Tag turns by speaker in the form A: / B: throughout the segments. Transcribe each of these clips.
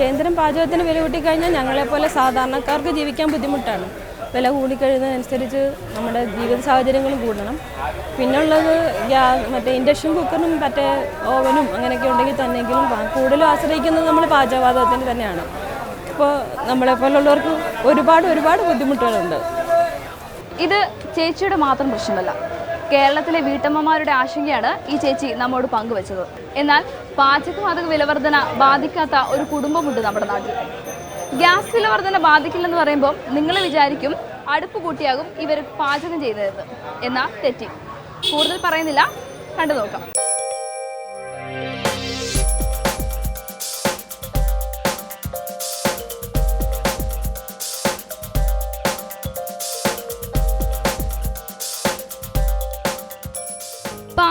A: കേന്ദ്രം പാചകത്തിന് വില കൂട്ടിക്കഴിഞ്ഞാൽ ഞങ്ങളെപ്പോലെ സാധാരണക്കാർക്ക് ജീവിക്കാൻ ബുദ്ധിമുട്ടാണ്. വില കൂടിക്കഴിയുന്നതനുസരിച്ച് നമ്മുടെ ജീവിത സാഹചര്യങ്ങളും കൂടണം. പിന്നുള്ളത് ഗ്യാ മറ്റേ ഇൻഡക്ഷൻ കുക്കറും മറ്റേ ഓവനും അങ്ങനെയൊക്കെ ഉണ്ടെങ്കിൽ തന്നെങ്കിലും കൂടുതലും ആശ്രയിക്കുന്നത് നമ്മൾ പാചകവാതകത്തിന് തന്നെയാണ്. ഇപ്പോൾ നമ്മളെപ്പോലുള്ളവർക്ക് ഒരുപാട് ഒരുപാട് ബുദ്ധിമുട്ടുകളുണ്ട്.
B: ഇത് ചേച്ചിയുടെ മാത്രം പ്രശ്നമല്ല. കേരളത്തിലെ വീട്ടമ്മമാരുടെ ആശങ്കയാണ് ഈ ചേച്ചി നമ്മോട് പങ്കുവച്ചത്. എന്നാൽ പാചകവാതക വിലവർധന ബാധിക്കാത്ത ഒരു കുടുംബമുണ്ട് നമ്മുടെ നാട്ടിൽ. ഗ്യാസ് വിലവർധന ബാധിക്കില്ലെന്ന് പറയുമ്പോൾ നിങ്ങൾ വിചാരിക്കും അടുപ്പ് കൂട്ടിയാകും ഇവർ പാചകം ചെയ്തതെന്ന് എന്നാൽ തെറ്റി. കൂടുതൽ പറയുന്നില്ല. കണ്ടു നോക്കാം.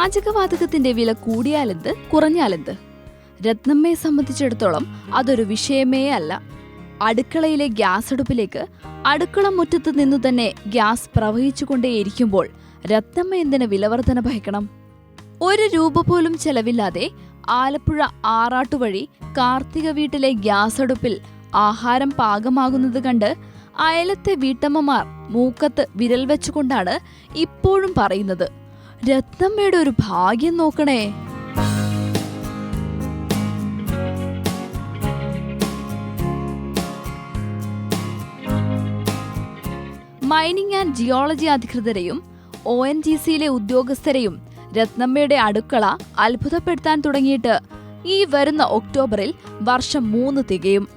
B: പാചകവാതകത്തിന്റെ വില കൂടിയാലെന്ത് കുറഞ്ഞാലെന്ത്? രത്നമ്മയെ സംബന്ധിച്ചിടത്തോളം അതൊരു വിഷയമേ അല്ല. അടുക്കളയിലെ ഗ്യാസ് അടുപ്പിലേക്ക് അടുക്കള മുറ്റത്ത് നിന്നു തന്നെ ഗ്യാസ് പ്രവഹിച്ചുകൊണ്ടേയിരിക്കുമ്പോൾ രത്നമ്മ എന്തിന് വിലവർധന ഭയക്കണം? ഒരു രൂപ പോലും ചെലവില്ലാതെ ആലപ്പുഴ ആറാട്ടുവഴി കാർത്തിക വീട്ടിലെ ഗ്യാസ് അടുപ്പിൽ ആഹാരം പാകമാകുന്നത് കണ്ട് അയലത്തെ വീട്ടമ്മമാർ മൂക്കത്ത് വിരൽ വെച്ചുകൊണ്ടാണ് ഇപ്പോഴും പറയുന്നത്. രത്നമ്മയുടെ ഒരു ഭാഗ്യം നോക്കണേ. മൈനിങ് ആൻഡ് ജിയോളജി അധികൃതരെയും ഒ എൻ ജി സിയിലെ ഉദ്യോഗസ്ഥരെയും രത്നമ്മയുടെ അടുക്കള അത്ഭുതപ്പെടുത്താൻ തുടങ്ങിയിട്ട് ഈ വരുന്ന ഒക്ടോബറിൽ വർഷം മൂന്ന് തികയും.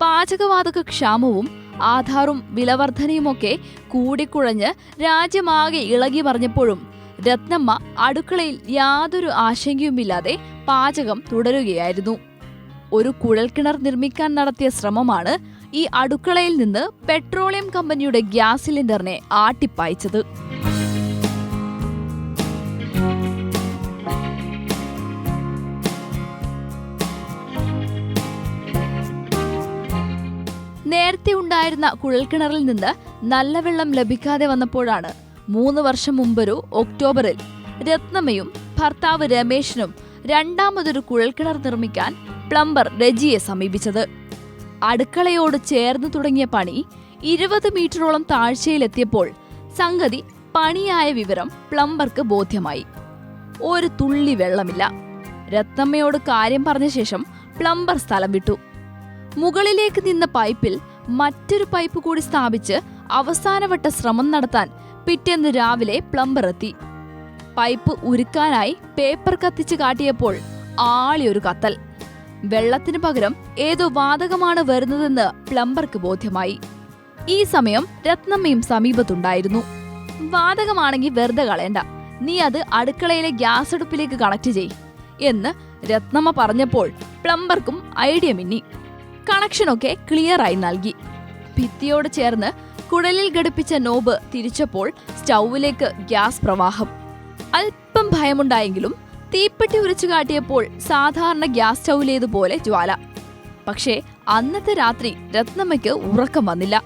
B: പാചകവാതക ക്ഷാമവും ആധാറും വിലവർധനയുമൊക്കെ കൂടിക്കുഴഞ്ഞ് രാജ്യമാകെ ഇളകി മറിഞ്ഞപ്പോഴും രത്നമ്മ അടുക്കളയിൽ യാതൊരു ആശങ്കയുമില്ലാതെ പാചകം തുടരുകയായിരുന്നു. ഒരു കുഴൽക്കിണർ നിർമ്മിക്കാൻ നടത്തിയ ശ്രമമാണ് ഈ അടുക്കളയിൽ നിന്ന് പെട്രോളിയം കമ്പനിയുടെ ഗ്യാസ് സിലിണ്ടറിനെ ആട്ടിപ്പായിച്ചത്. നേരത്തെ ഉണ്ടായിരുന്ന കുഴൽക്കിണറിൽ നിന്ന് നല്ല വെള്ളം ലഭിക്കാതെ വന്നപ്പോഴാണ് മൂന്ന് വർഷം മുമ്പൊരു ഒക്ടോബറിൽ രത്നമ്മയും ഭർത്താവ് രമേശനും രണ്ടാമതൊരു കുഴൽക്കിണർ നിർമ്മിക്കാൻ പ്ലംബർ രജിയെ സമീപിച്ചത്. അടുക്കളയോട് ചേർന്ന് തുടങ്ങിയ പണി ഇരുപത് മീറ്ററോളം താഴ്ചയിലെത്തിയപ്പോൾ സംഗതി പണിയായ വിവരം പ്ലംബർക്ക് ബോധ്യമായി. ഒരു തുള്ളി വെള്ളമില്ല. രത്നമ്മയോട് കാര്യം പറഞ്ഞ ശേഷം പ്ലംബർ സ്ഥലം വിട്ടു. മുകളിലേക്ക് നിന്ന പൈപ്പിൽ മറ്റൊരു പൈപ്പ് കൂടി സ്ഥാപിച്ച് അവസാനവട്ട ശ്രമം നടത്താൻ പിറ്റേന്ന് രാവിലെ പ്ലംബർ എത്തി. പൈപ്പ് ഉരുക്കാനായി പേപ്പർ കത്തിച്ച് കാട്ടിയപ്പോൾ ആളിയൊരു കത്തൽ. വെള്ളത്തിന് പകരം ഏതോ വാതകമാണ് വരുന്നതെന്ന് പ്ലംബർക്ക് ബോധ്യമായി. ഈ സമയം രത്നമ്മയും സമീപത്തുണ്ടായിരുന്നു. വാതകമാണെങ്കിൽ വെറുതെ കളയണ്ട. നീ അത് അടുക്കളയിലെ ഗ്യാസ് അടുപ്പിലേക്ക് കണക്ട് ചെയ് എന്ന് രത്നമ്മ പറഞ്ഞപ്പോൾ പ്ലംബർക്കും ഐഡിയ മിന്നി. കണക്ഷനൊക്കെ ക്ലിയറായി നൽകി. ഭിത്തിയോട് ചേർന്ന് കുഴലിൽ ഘടിപ്പിച്ച നോബ് തിരിച്ചപ്പോൾ സ്റ്റൗവിലേക്ക് ഗ്യാസ് പ്രവാഹം. അല്പം ഭയമുണ്ടായെങ്കിലും തീപ്പെട്ടി ഉരച്ചു കാട്ടിയപ്പോൾ സാധാരണ ഗ്യാസ് സ്റ്റൗവിലേതുപോലെ ജ്വാല. പക്ഷേ അന്നത്തെ രാത്രി രത്നമ്മയ്ക്ക് ഉറക്കം വന്നില്ല.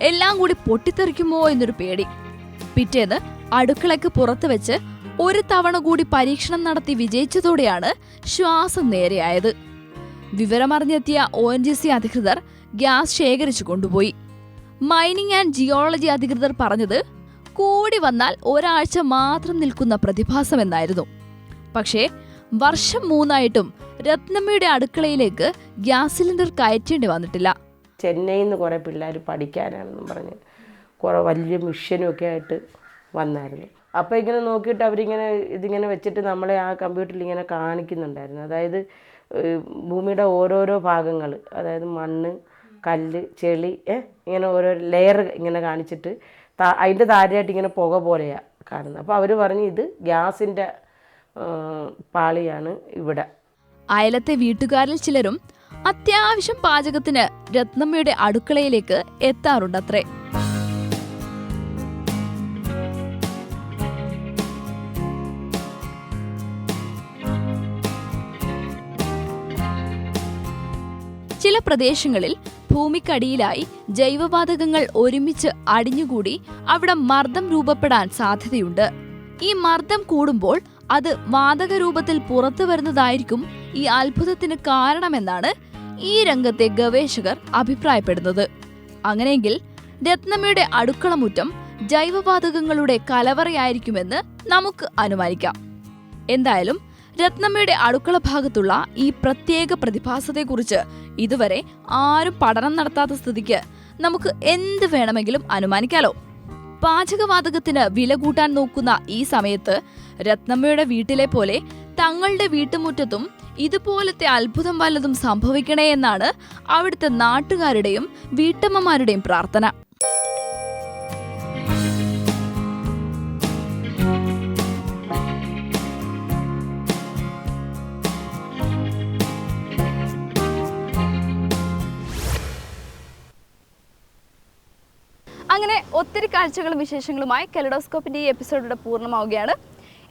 B: എല്ലാം കൂടി പൊട്ടിത്തെറിക്കുമോ എന്നൊരു പേടി. പിറ്റേന്ന് അടുക്കളയ്ക്ക് പുറത്തു വെച്ച് ഒരു തവണ കൂടി പരീക്ഷണം നടത്തി വിജയിച്ചതോടെയാണ് ശ്വാസം നേരെയായത്. വിവരമറിഞ്ഞെത്തിയ ഒ എൻ ജി സി അധികൃതർ ഗ്യാസ് ശേഖരിച്ചു കൊണ്ടുപോയി. മൈനിങ് ആൻഡ് ജിയോളജി അധികൃതർ പറഞ്ഞത് കൂടി വന്നാൽ ഒരാഴ്ച മാത്രം നിൽക്കുന്ന പ്രതിഭാസമെന്നായിരുന്നു പക്ഷേ വർഷം മൂന്നായിട്ടും രത്നമ്മയുടെ അടുക്കളയിലേക്ക് ഗ്യാസ് സിലിണ്ടർ കയറ്റേണ്ടി വന്നിട്ടില്ല.
C: ചെന്നൈയിൽ നിന്ന് കുറേ പിള്ളേർ പഠിക്കാനാണെന്നും പറഞ്ഞ് കുറേ വലിയ മിഷനും ഒക്കെ ആയിട്ട് വന്നായിരുന്നു. അപ്പോൾ ഇങ്ങനെ നോക്കിയിട്ട് അവരിങ്ങനെ ഇതിങ്ങനെ വെച്ചിട്ട് നമ്മളെ ആ കമ്പ്യൂട്ടറിൽ ഇങ്ങനെ കാണിക്കുന്നുണ്ടായിരുന്നു. അതായത് ഭൂമിയുടെ ഓരോരോ ഭാഗങ്ങൾ അതായത് മണ്ണ് കല്ല് ചെളി ഇങ്ങനെ ഓരോ ലെയർ ഇങ്ങനെ കാണിച്ചിട്ട് അതിന്റെ താരമായിട്ട് ഇങ്ങനെ പുക പോലെയാണ് കാണുന്നത്. അപ്പോൾ അവർ പറഞ്ഞു ഇത് ഗ്യാസിന്റെ പാളിയാണ് ഇവിടെ.
B: അയലത്തെ വീട്ടുകാരിൽ ചിലരും അത്യാവശ്യം പാചകത്തിന് രത്നമ്മയുടെ അടുക്കളയിലേക്ക് എത്താറുണ്ടത്രേ. ചില പ്രദേശങ്ങളിൽ ഭൂമിക്കടിയിലായി ജൈവവാതകങ്ങൾ ഒരുമിച്ച് അടിഞ്ഞുകൂടി അവിടെ മർദ്ദം രൂപപ്പെടാൻ സാധ്യതയുണ്ട്. ഈ മർദ്ദം കൂടുമ്പോൾ അത് വാതക രൂപത്തിൽ പുറത്തു വരുന്നതായിരിക്കും ഈ അത്ഭുതത്തിന് കാരണമെന്നാണ് ഈ രംഗത്തെ ഗവേഷകർ അഭിപ്രായപ്പെടുന്നത്. അങ്ങനെയെങ്കിൽ രത്നമ്മയുടെ അടുക്കളമുറ്റം ജൈവവാതകങ്ങളുടെ കലവറയായിരിക്കുമെന്ന് നമുക്ക് അനുമാനിക്കാം. എന്തായാലും രത്നമ്മയുടെ അടുക്കള ഭാഗത്തുള്ള ഈ പ്രത്യേക പ്രതിഭാസത്തെക്കുറിച്ച് ഇതുവരെ ആരും പഠനം നടത്താത്ത സ്ഥിതിക്ക് നമുക്ക് എന്ത് വേണമെങ്കിലും അനുമാനിക്കാലോ. പാചകവാതകത്തിന് വില കൂട്ടാൻ നോക്കുന്ന ഈ സമയത്ത് രത്നമ്മയുടെ വീട്ടിലെ പോലെ തങ്ങളുടെ വീട്ടുമുറ്റത്തും ഇതുപോലത്തെ അത്ഭുതം വല്ലതും സംഭവിക്കണേ എന്നാണ് അവിടുത്തെ നാട്ടുകാരുടെയും വീട്ടമ്മമാരുടെയും പ്രാർത്ഥന. അങ്ങനെ ഒത്തിരി കാഴ്ചകളും വിശേഷങ്ങളുമായി കലഡോസ്കോപ്പിന്റെ ഈ എപ്പിസോഡിവിടെ പൂർണമാവുകയാണ്.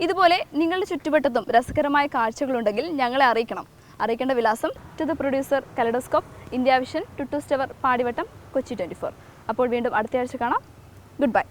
B: ഇതുപോലെ നിങ്ങളുടെ ചുറ്റുവട്ടത്തും രസകരമായ കാഴ്ചകളുണ്ടെങ്കിൽ ഞങ്ങളെ അറിയിക്കണം. അറിയിക്കേണ്ട വിലാസം to the producer Kaleidoscope India Vision two two സ്റ്റവർ Padivattam Kochi twenty four. അപ്പോൾ വീണ്ടും അടുത്ത ആഴ്ച കാണാം. Good bye